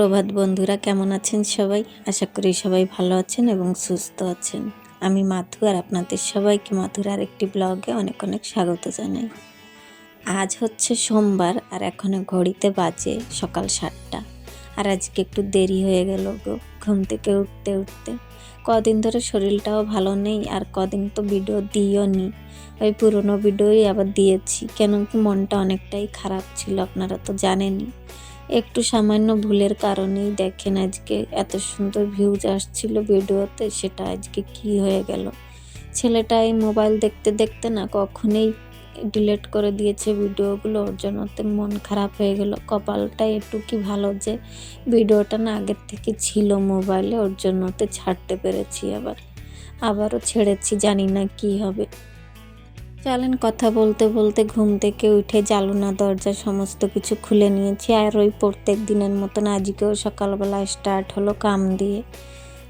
সুপ্রভাত বন্ধুরা, কেমন আছেন সবাই? আশা করি সবাই ভালো আছেন এবং সুস্থ আছেন। আমি মাথু আর আপনাদের সবাইকে মাথুর আর একটি ব্লগে অনেক অনেক স্বাগত জানাই। আজ হচ্ছে সোমবার আর এখনও ঘড়িতে বাজে সকাল সাতটা। আর আজকে একটু দেরি হয়ে গেল গো, ঘুম থেকে উঠতে উঠতে। কদিন ধরে শরীরটাও ভালো নেই আর কদিন তো ভিডিও দিও নি। ওই পুরনো ভিডিওই আবার দিয়েছি। কেন কি মনটা অনেকটাই খারাপ ছিল আপনারা তো জানেনই। একটু সামান্য ভুলের কারণেই দেখেন আজকে এত সুন্দর ভিউজ আসছিল ভিডিওতে, সেটা আজকে কি হয়ে গেল? ছেলেটা এই মোবাইল দেখতে দেখতে না কখনোই ডিলেট করে দিয়েছে ভিডিওগুলো, ওর জন্য তো মন খারাপ হয়ে গেল। কপালটা একটু কি ভালো যে ভিডিওটা না আগের থেকে ছিল মোবাইলে ওর জন্য তো ছাড়তে পেরেছি আবার। আবারও ছেড়েছি, জানি না কি হবে। চলেন কথা বলতে বলতে ঘুম থেকে উঠে জালনা দরজা সমস্ত কিছু খুলে নিয়েছি। আর ওই প্রত্যেক দিনের মতন আজকেও সকালবেলা স্টার্ট হলো কাম দিয়ে।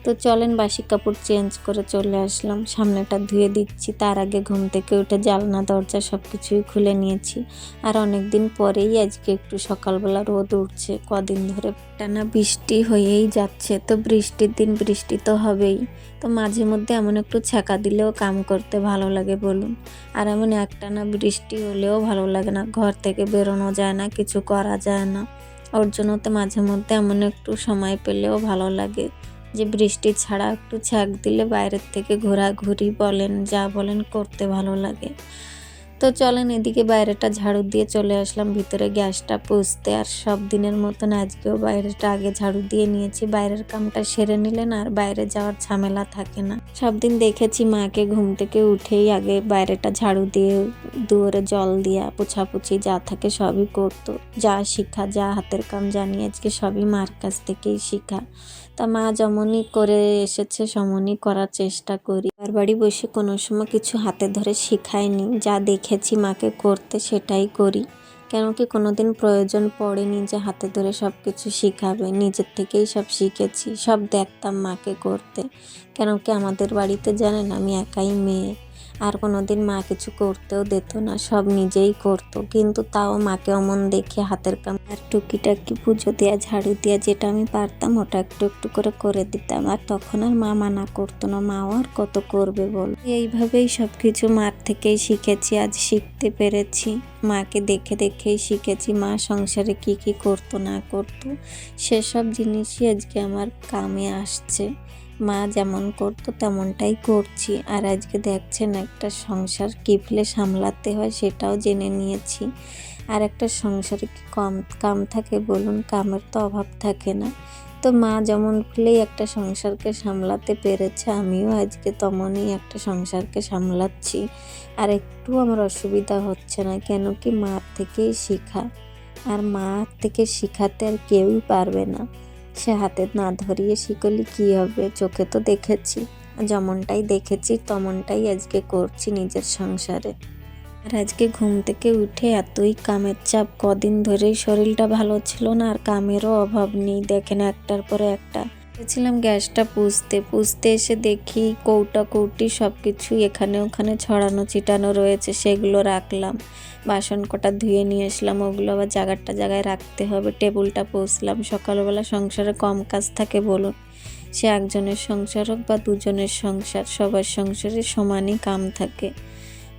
তো চলেন বাসি কাপড় চেঞ্জ করে চলে আসলাম। সামনেটা ধুয়ে দিচ্ছি, তার আগে ঘুম থেকে উঠে জালনা দরজা সব কিছুই খুলে নিয়েছি। আর অনেক দিন পরেই আজকে একটু সকালবেলা রোদ উঠছে, কদিন ধরে টানা বৃষ্টি হয়েই যাচ্ছে। তো বৃষ্টির দিন বৃষ্টি তো হবেই। তো মাঝে মধ্যে এমন একটু ছ্যাঁকা দিলেও কাম করতে ভালো লাগে বলুন। আর এমন একটানা বৃষ্টি হলেও ভালো লাগে না। ঘর থেকে বেরোনো যায় না, কিছু করা যায় না। ওর জন্য তো মাঝে মধ্যে এমন একটু সময় পেলেও ভালো লাগে। যে বৃষ্টি ছাড়া একটু ছ্যাঁক দিলে বাইরের থেকে ঘোরাঘুরি বলেন, যা বলেন করতে ভালো লাগে। তো চলেন এদিকে বাইরেটা ঝাড়ু দিয়ে চলে আসলাম। ভিতরে গ্যাসটা পুষতে আর সব দিনের মতন আজকেও বাইরেটা আগে ঝাড়ু দিয়ে নিয়েছি। বাইরের কামটা সেরে নিলেন আর বাইরে যাওয়ার ঝামেলা থাকে না। সব দিন দেখেছি মাকে ঘুম থেকে উঠেই আগে বাইরেটা ঝাড়ু দিয়ে, দুয়ারে জল দিয়া, পোছাপুছি যা থাকে সবই করতো। যা শিখা, যা হাতের কাম জানি আজকে সবই মার কাছ থেকেই শিখা। তা মা যেমনই করে এসেছে, সমনই করার চেষ্টা করি। আর বাড়ি বসে কোনো সময় কিছু হাতে ধরে শেখায়নি। যা দেখেছি মাকে করতে সেটাই করি। কেন কি কোনো দিন প্রয়োজন পড়ে নিজে হাতে ধরে সব কিছু শিখাবে। নিজের থেকেই সব শিখেছি, সব দেখতাম মাকে করতে। কেন কি আমাদের বাড়িতে জানেন আমি একাই মেয়ে। আর কোনো দিন মা কিছু করতেও দিত না, সব নিজেই করতো। কিন্তু তাও মাকে অমন দেখে হাতের কাম আর টুকিটাকি পুজো দেওয়া ঝাড়ু দেওয়া যেটা আমি পারতাম, ওটা একটু একটু করে করে দিতাম। আর তখন আর মা মানা করতো না, মাও আর কত করবে বল? এইভাবেই সব কিছু মার থেকেই শিখেছি, আজ শিখতে পেরেছি। মাকে দেখে দেখেই শিখেছি, মা সংসারে কি কি করতো না করতো, সেসব জিনিসই আজকে আমার কামে আসছে। মা যেমন করতো তেমনটাই করছি। আর আজকে দেখছেন একটা সংসার কিফলে সামলাতে হয় সেটাও জেনে নিয়েছি। আর একটা সংসারে কি কম, কাম থাকে বলুন, কামের তো অভাব থাকে না। তো মা যেমন ফেলেই একটা সংসারকে সামলাতে পেরেছে, আমিও আজকে তেমনই একটা সংসারকে সামলাচ্ছি। আর একটু আমার অসুবিধা হচ্ছে না, কেন কি মার থেকেই শেখা। আর মা থেকে শিখাতে আর কেউই পারবে না। সে হাতে না ধরিয়ে শিকলি কি হবে? চোখে তো দেখেছি। যেমনটাই দেখেছি, তেমনটাই আজকে করছি নিজের সংসারে। আর আজকে ঘুম থেকে উঠে এতই কামের চাপ, কদিন ধরেই শরীরটা ভালো ছিল না, আর কামেরও অভাব নেই। দেখেন একটার পরে একটা। গেছিলাম গ্যাসটা পুষতে পুষতে এসে দেখি কৌটা কৌটি সব কিছু এখানে ওখানে ছড়ানো, ছিটানো রয়েছে, সেগুলো রাখলাম। বাসন কটা ধুয়ে নিয়ে আসলাম, ওগুলো আবার জায়গাটা জায়গায় রাখতে হবে। টেবিলটা পুষলাম সকালবেলা সংসারে কম কাজ থাকে বলুন। সে একজনের সংসার হোক বা দুজনের সংসার, সবার সংসারে সমানই কাম থাকে।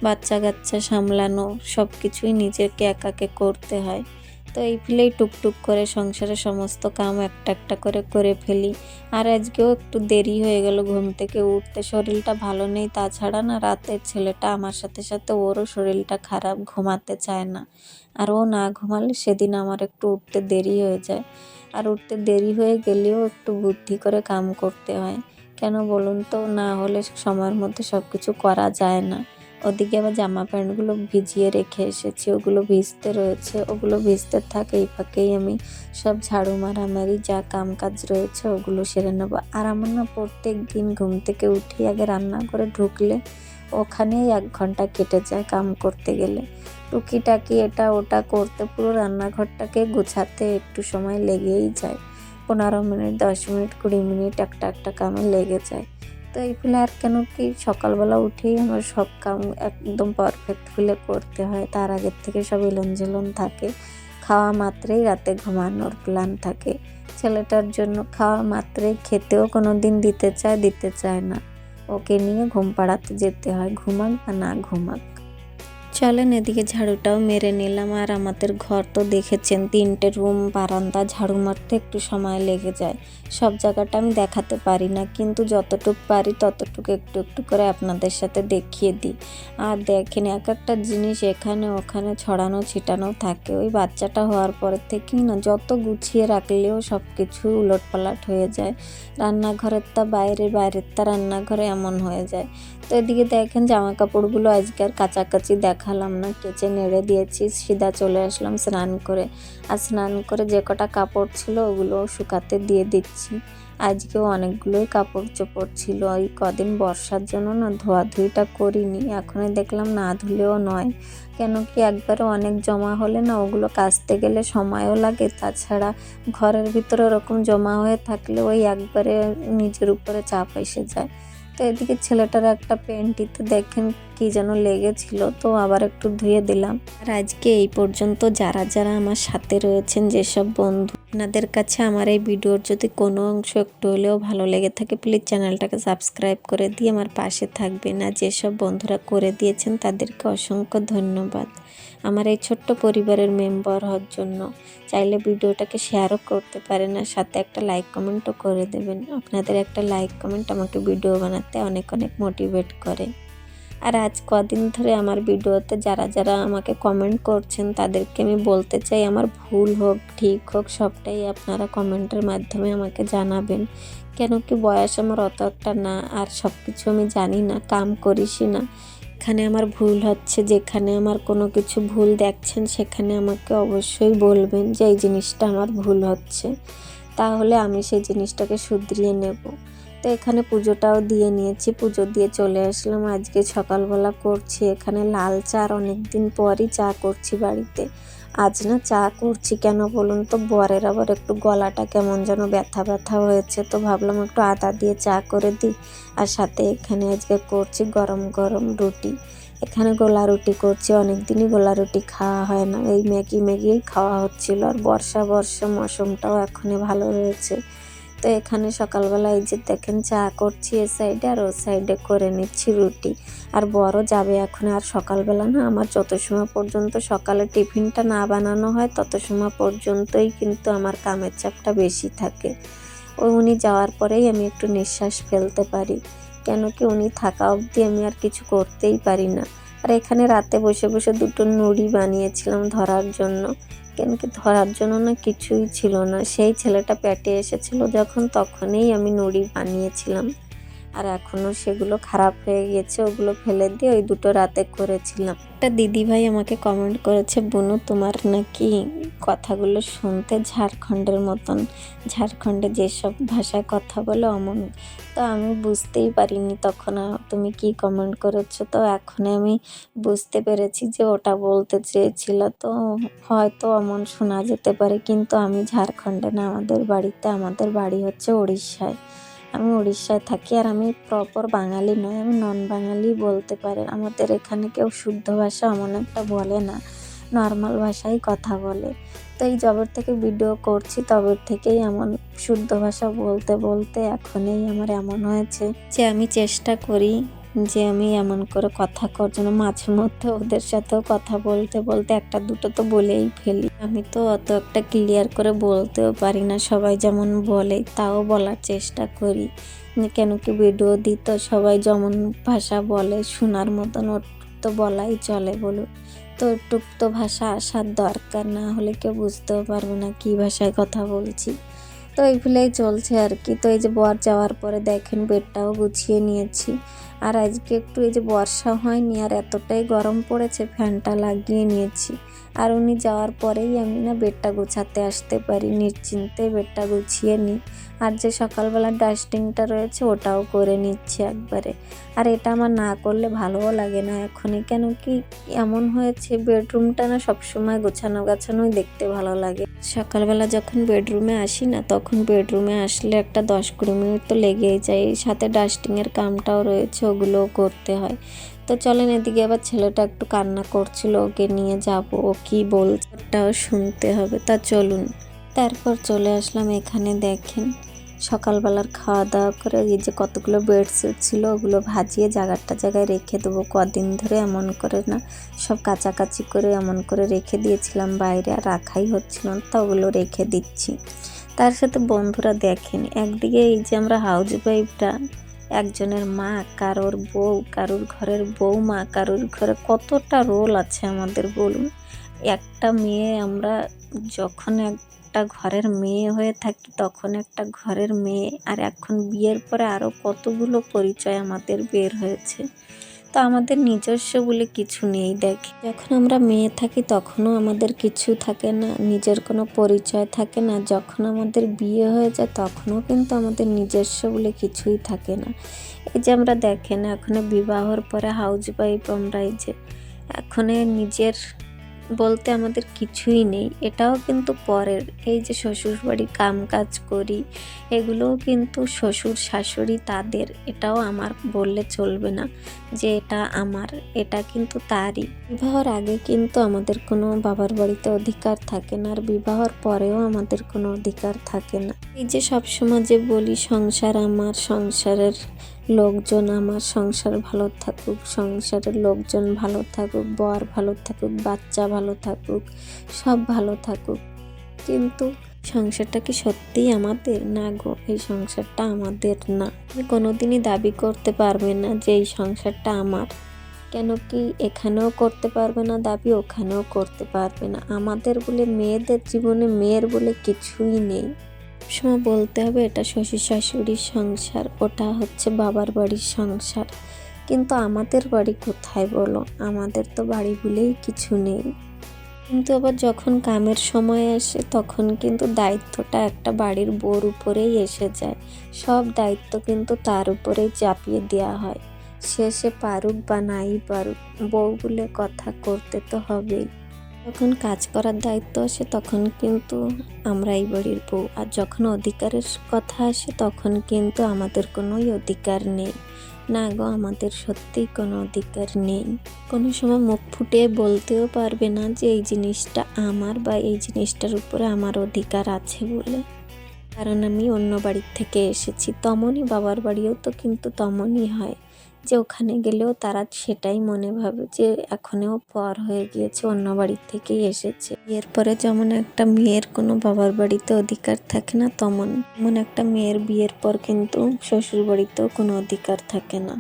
বাচ্চা কাচ্চা সামলানো সব কিছুই নিজেকে একাকে করতে হয়। তো এই ফেলেই টুকটুক করে সংসারের সমস্ত কাম একটা একটা করে করে ফেলি। আর আজকেও একটু দেরি হয়ে গেল ঘুম থেকে উঠতে। শরীরটা ভালো নেই, তাছাড়া না রাতের ছেলেটা আমার সাথে সাথে, ওরও শরীরটা খারাপ, ঘুমাতে চায় না। আর ও না ঘুমালে সেদিন আমার একটু উঠতে দেরি হয়ে যায়। আর উঠতে দেরি হয়ে গেলেও একটু বুদ্ধি করে কাম করতে হয়। কেন বলুন তো? না হলে সময়ের মধ্যে সব কিছু করা যায় না। ওদিকে আবার জামা প্যান্টগুলো ভিজিয়ে রেখে এসেছি, ওগুলো ভিজতে রয়েছে, ওগুলো ভিজতে থাকে এই ফাঁকেই আমি সব ঝাড়ু মারামারি যা কাম কাজ রয়েছে ওগুলো সেরে নেব। আর আমার না প্রত্যেক দিন ঘুম থেকে উঠি আগে রান্না করে ঢুকলে ওখানেই এক ঘণ্টা কেটে যায় কাম করতে গেলে। টুকিটাকি এটা ওটা করতে পুরো রান্নাঘরটাকে গুছাতে একটু সময় লেগেই যায়। পনেরো মিনিট, দশ মিনিট, কুড়ি মিনিট একটা একটা কামে লেগে যায়। তো এই ফলে আর কেন কি? সকালবেলা উঠেই আমার সব কাম একদম পারফেক্ট ফিলে করতে হয়। তার আগের থেকে সব এলন জেলন থাকে। খাওয়া মাত্রেই রাতে ঘুমানোর প্ল্যান থাকে। ছেলেটার জন্য খাওয়া মাত্রে খেতেও কোনো দিন দিতে চায় দিতে চায় না। ওকে নিয়ে ঘুম পাড়াতে যেতে হয়, ঘুমাক বা না ঘুমাক। চলেন, এদিকে ঝাড়ুটাও মেরে নিলাম। আর আমাদের ঘর তো দেখেছেন, তিনটে রুম, বারান্দা, ঝাড়ু মারতে একটু সময় লেগে যায়। সব জায়গাটা আমি দেখাতে পারি না, কিন্তু যতটুক পারি ততটুকু একটু একটু করে আপনাদের সাথে দেখিয়ে দিই। আর দেখেন, এক একটা জিনিস এখানে, ওখানে, ছড়ানো, ছিটানো থাকে। ওই বাচ্চাটা হওয়ার পরের থেকেই না, যত গুছিয়ে রাখলেও সব কিছু উলটপালট হয়ে যায়। রান্নাঘরের তা বাইরে, বাইরের তা রান্নাঘরে এমন হয়ে যায়। তো এদিকে দেখেন জামা কাপড়গুলো আজকে আর কাছাকাছি দেখালাম না, কেচে নেড়ে দিয়েছি, সিধা চলে আসলাম স্নান করে। আর স্নান করে যে কটা কাপড় ছিল ওগুলো শুকাতে দিয়ে দিচ্ছি। আজকেও অনেকগুলোই কাপড় চোপড় ছিল। ওই কদিন বর্ষার জন্য না ধোয়াধুয়িটা করিনি, এখনই দেখলাম না ধুলেও নয়। কেন কি একবারে অনেক জমা হলে না ওগুলো কাচতে গেলে সময়ও লাগে, তাছাড়া ঘরের ভিতরে ওরকম জমা হয়ে থাকলে ওই একবারে নিজের উপরে চাপ এসে যায়। তো এদিকে ছেলেটার একটা পেন্টিতে দেখেন কি যেন লেগেছিল, তো আবার একটু ধুয়ে দিলাম। আর আজকে এই পর্যন্ত যারা যারা আমার সাথে রয়েছেন, যেসব বন্ধু, আপনাদের কাছে আমার এই ভিডিওর যদি কোনো অংশ একটু হলেও ভালো লেগে থাকে প্লিজ চ্যানেলটাকে সাবস্ক্রাইব করে দিয়ে আমার পাশে থাকবেন। আর যেসব বন্ধুরা করে দিয়েছেন, তাদেরকে অসংখ্য ধন্যবাদ। আমার এই ছোট্ট পরিবারের মেম্বার হওয়ার জন্য। চাইলে ভিডিওটাকে শেয়ারও করতে পারেন, আর সাথে একটা লাইক কমেন্টও করে দেবেন। আপনাদের একটা লাইক কমেন্ট আমাকে ভিডিও বানাতে অনেক অনেক মোটিভেট করে। আর আজ কদিন ধরে আমার ভিডিওতে যারা যারা আমাকে কমেন্ট করছেন, তাদেরকে আমি বলতে চাই আমার ভুল হোক, ঠিক হোক, সবটাই আপনারা কমেন্টের মাধ্যমে আমাকে জানাবেন। কেন কি বয়স আমার অত একটা না, আর সব কিছু আমি জানি না, কাম করিসই না। এখানে আমার ভুল হচ্ছে, যেখানে আমার কোনো কিছু ভুল দেখছেন, সেখানে আমাকে অবশ্যই বলবেন যে এই জিনিসটা আমার ভুল হচ্ছে। তাহলে আমি সেই জিনিসটাকে শুধরিয়ে নেব। তো এখানে পুজোটাও দিয়ে নিয়েছি, পুজো দিয়ে চলে আসলাম। আজকে সকালবেলা করছি এখানে লাল চা আর অনেক দিন পরই চা করছি বাড়িতে। আজ না চা করছি কেন বলুন তো? বরের আবার একটু গলাটা কেমন যেন ব্যথা ব্যথা হয়েছে, তো ভাবলাম একটু আদা দিয়ে চা করে দিই। আর সাথে এখানে আজকে করছি গরম গরম রুটি। এখানে গোলা রুটি করছি অনেক দিনই গোলা রুটি খাওয়া হয় না। এই ম্যাগি ম্যাগিই খাওয়া হচ্ছিল, আর বর্ষা বর্ষা মৌসুমটাও এখনই ভালো রয়েছে তো এখানে সকালবেলা এই যে দেখেন চা করছি, এ সাইডে আর ও সাইডে করে নিচ্ছি রুটি। আর বড় যাবে এখন, আর সকালবেলা না আমার যত সময় পর্যন্ত সকালে টিফিনটা না বানানো হয়, তত সময় পর্যন্তই কিন্তু আমার কামের চাপটা বেশি থাকে। ওই উনি যাওয়ার পরেই আমি একটু নিঃশ্বাস ফেলতে পারি। কেন কি উনি থাকা অবধি আমি আর কিছু করতেই পারি না। আর এখানে রাতে বসে বসে দুটো নুড়ি বানিয়েছিলাম ধরার জন্য। কেন কি ধরার জন্য না কিছুই ছিল না। সেই ছেলেটা পেটে এসেছিল যখন তখনই আমি নুড়ি বানিয়েছিলাম। আর এখনও সেগুলো খারাপ হয়ে গেছে ওগুলো ফেলে দিয়ে ওই দুটো রাতে করেছিলাম। একটা দিদি ভাই আমাকে কমেন্ট করেছে, বুনু, তোমার নাকি কথাগুলো শুনতে ঝাড়খণ্ডের মতন। ঝাড়খণ্ডে যেসব ভাষায় কথা বলে অমন। তো আমি বুঝতেই পারিনি তখন তুমি কি কমেন্ট করেছ? তো এখন আমি বুঝতে পেরেছি যে ওটা বলতে চেয়েছিল। তো হয়তো অমন শোনা যেতে পারে, কিন্তু আমি ঝাড়খণ্ডে না, আমাদের বাড়িতে, আমাদের বাড়ি হচ্ছে উড়িষ্যায় আমি উড়িষ্যায় থাকি আর আমি প্রপার বাঙালি নই, আমি নন বাঙালি বলতে পারেন। আমাদের এখানে কেউ শুদ্ধ ভাষা এমন একটা বলে না নর্মাল ভাষায় কথা বলে। তো এই জবের থেকে ভিডিও করছি তবের থেকেই এমন শুদ্ধ ভাষা বলতে বলতে এখনই আমার এমন হয়েছে যে আমি চেষ্টা করি যে আমি এমন করে কথা কর জন্য মাঝে মধ্যে ওদের সাথেও কথা বলতে বলতে একটা দুটো তো বলেই ফেলি। আমি তো অত একটা ক্লিয়ার করে বলতেও পারি না, সবাই যেমন বলে তাও বলার চেষ্টা করি। কেন কি ভিডিও দিই তো সবাই যেমন ভাষা বলে, শোনার মতন ওর তো বলাই চলে বলুক তো টুক তো ভাষা আসার দরকার, না হলে কেউ বুঝতেও পারবে না কী ভাষায় কথা বলছি। তো এইগুলোই চলছে আর কি। তো এই যে বর যাওয়ার পরে দেখেন বেডটাও গুছিয়ে নিয়েছি। আর আজকে একটু এই যে বর্ষা হয়নি আর এতটাই গরম পড়েছে, ফ্যানটা লাগিয়ে নিয়েছি। আর উনি যাওয়ার পরেই আমি না বেডটা গোছাতে আসতে পারি, নিশ্চিন্তে বেডটা গুছিয়ে নিই। আর যে সকালবেলা ডাস্টিংটা রয়েছে ওটাও করে নিচ্ছি একবারে। আর এটা আমার না করলে ভালোও লাগে না। এখনই কেন কি এমন হয়েছে, বেডরুমটা না সবসময় গোছানো গাছানোই দেখতে ভালো লাগে। সকালবেলা যখন বেডরুমে আসি না, তখন বেডরুমে আসলে একটা দশ কুড়ি মিনিট তো লেগেই যায়। সাথে ডাস্টিংয়ের কামটাও রয়েছে, ওগুলোও করতে হয়। তো চলেন এদিকে আবার ছেলেটা একটু কান্না করছিল, ওকে নিয়ে যাব, ও কি বলছে ওটাও শুনতে হবে। তা চলুন। তারপর চলে আসলাম এখানে, দেখেন। সকালবেলার খাওয়া দাওয়া করে এই যে কতগুলো বেডশিট ছিল, ওগুলো ভাজিয়ে জায়গাটা জায়গায় রেখে দেবো। কদিন ধরে এমন করে না, সব কাচাকাচি করে এমন করে রেখে দিয়েছিলাম, বাইরে আর রাখাই হচ্ছিল না, তা ওগুলো রেখে দিচ্ছি। তার সাথে বন্ধুরা দেখেন, একদিকে এই যে আমরা হাউস ওয়াইফটা একজনের মা, কারোর বউ, কারোর ঘরের বউমা কারোর ঘরে কতটা রোল আছে আমাদের বলুন? একটা মেয়ে আমরা যখন একটা ঘরের মেয়ে হয়ে থাকি, তখন একটা ঘরের মেয়ে। আর এখন বিয়ের পরে আরও কতগুলো পরিচয় আমাদের বের হয়েছে। তো আমাদের নিজস্ব বলে কিছু নেই, দেখি। যখন আমরা মেয়ে থাকি, তখনও আমাদের কিছু থাকে না, নিজের কোনো পরিচয় থাকে না। যখন আমাদের বিয়ে হয়ে যায়, তখনও কিন্তু আমাদের নিজস্ব বলে কিছুই থাকে না। এই যে আমরা দেখেন, এখন বিবাহর পরে হাউস ওয়াইফ আমরা এই যে, এখন নিজের বলতে আমাদের কিছুই নেই। এটাও কিন্তু পরের। এই যে শ্বশুর বাড়ি কাম কাজ করি, এগুলোও কিন্তু শ্বশুর শাশুড়ি তাদের। এটাও আমার বললে চলবে না যে এটা আমার, এটা কিন্তু তারই। বিবাহর আগে কিন্তু আমাদের কোনো বাবার বাড়িতে অধিকার থাকে না, আর বিবাহর পরেও আমাদের কোনো অধিকার থাকে না। এই যে সবসময় যে বলি, সংসার আমার, সংসারের লোকজন আমার সংসার ভালো থাকুক, সংসারের লোকজন ভালো থাকুক, বর ভালো থাকুক, বাচ্চা ভালো থাকুক, সব ভালো থাকুক। কিন্তু সংসারটা কি সত্যিই আমাদের? না গো, এই সংসারটা আমাদের না। কোনোদিনই দাবি করতে পারবে না যে এই সংসারটা আমার। কেন কি এখানেও করতে পারবে না, দাবি ওখানেও করতে পারবে না। আমাদের বলে মেয়েদের জীবনে মেয়ের বলে কিছুই নেই। সবসময় বলতে হবে, এটা শ্বশুর শাশুড়ির সংসার, ওটা হচ্ছে বাবার বাড়ির সংসার। কিন্তু আমাদের বাড়ি কোথায় বলো? আমাদের তো বাড়ি বলেই কিছু নেই। কিন্তু আবার যখন কামের সময় আসে, তখন কিন্তু দায়িত্বটা একটা বাড়ির বোর উপরেই এসে যায়। সব দায়িত্ব কিন্তু তার উপরেই চাপিয়ে দেওয়া হয়। সে পারুক বা নাই পারুক, বউ বলে কথা করতে তো হবেই। যখন কাজ করার দায়িত্ব আসে, তখন কিন্তু আমরা এই বাড়ির বউ। আর যখন অধিকারের কথা আসে, তখন কিন্তু আমাদের কোনোই অধিকার নেই। না গো, আমাদের সত্যিই কোনো অধিকার নেই। কোনো সময় মুখ ফুটিয়ে বলতেও পারবে না যে এই জিনিসটা আমার বা এই জিনিসটার উপরে আমার অধিকার আছে বলে। কারণ আমি অন্য বাড়ির থেকে এসেছি, তমনই বাবার বাড়িও তো কিন্তু তমনই হয়। যে ওখানে গেলেও তারা সেটাই মনে ভাবে যে এখনও পর হয়ে গিয়েছে, অন্য বাড়ির থেকেই এসেছে। এরপরে যেমন একটা মেয়ের কোনো বাবার বাড়িতে অধিকার থাকে না, তেমন তেমন একটা মেয়ের বিয়ের পর কিন্তু শ্বশুর বাড়িতেও কোনো অধিকার থাকে না।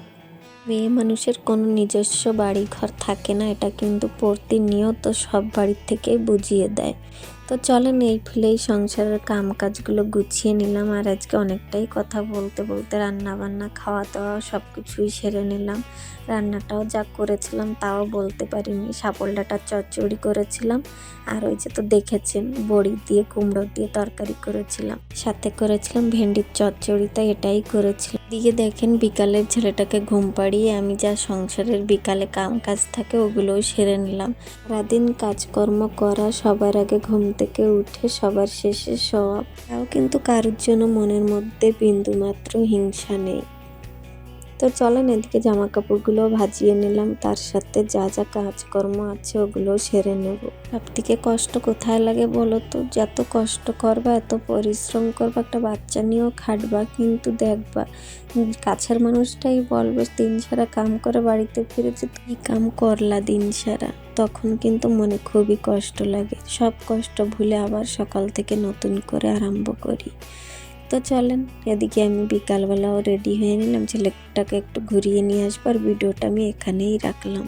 মেয়ে মানুষের কোনো নিজস্ব বাড়ি ঘর থাকে না, এটা কিন্তু প্রতিনিয়ত সব বাড়ির থেকেই বুঝিয়ে দেয়। তো চলেন এই ফেলেই সংসারের কাম কাজগুলো গুছিয়ে নিলাম আর আজকে অনেকটাই কথা বলতে বলতে রান্না বান্না খাওয়া দাওয়া সব কিছুই সেরে নিলাম। রান্নাটাও যা করেছিলাম তাও বলতে পারিনি সাপল ডাটার চচ্চড়ি করেছিলাম আর ওই যে তো দেখেছেন, বড়ি দিয়ে, কুমড়ো দিয়ে তরকারি করেছিলাম। সাথে করেছিলাম ভেন্ডির চচ্চড়ি এটাই করেছিলাম। দিকে দেখেন, বিকালের ছেলেটাকে ঘুম পাড়িয়ে আমি যা সংসারের বিকালে কাম কাজ থাকে ওগুলোও সেরে নিলাম। সারাদিন কাজকর্ম করা, সবার আগে ঘুম থেকে উঠে সবার শেষে সব তাও কিন্তু কারোর জন্য মনের মধ্যে বিন্দু মাত্র হিংসা নেই। তো চলেন, এদিকে জামা কাপড়গুলো ভাজিয়ে নিলাম। তার সাথে যা যা কাজকর্ম আছে ওগুলো সেরে নেব। সব থেকে কষ্ট কোথায় লাগে বলো তো? যত কষ্ট করবা, এত পরিশ্রম করবা, একটা বাচ্চা নিয়েও খাটবা, কিন্তু দেখবা কাছের মানুষটাই বলবে, দিন সারা কাম করে বাড়িতে ফিরেছে, তুই কাম করলা দিন সারা? তখন কিন্তু মনে খুবই কষ্ট লাগে। সব কষ্ট ভুলে আবার সকাল থেকে নতুন করে আরম্ভ করি। তো চলেন, এদিকে আমি বিকালবেলাও রেডি হয়ে নিলাম। ছেলেটাকে একটু ঘুরিয়ে নিয়ে আসবার ভিডিওটা আমি এখানেই রাখলাম।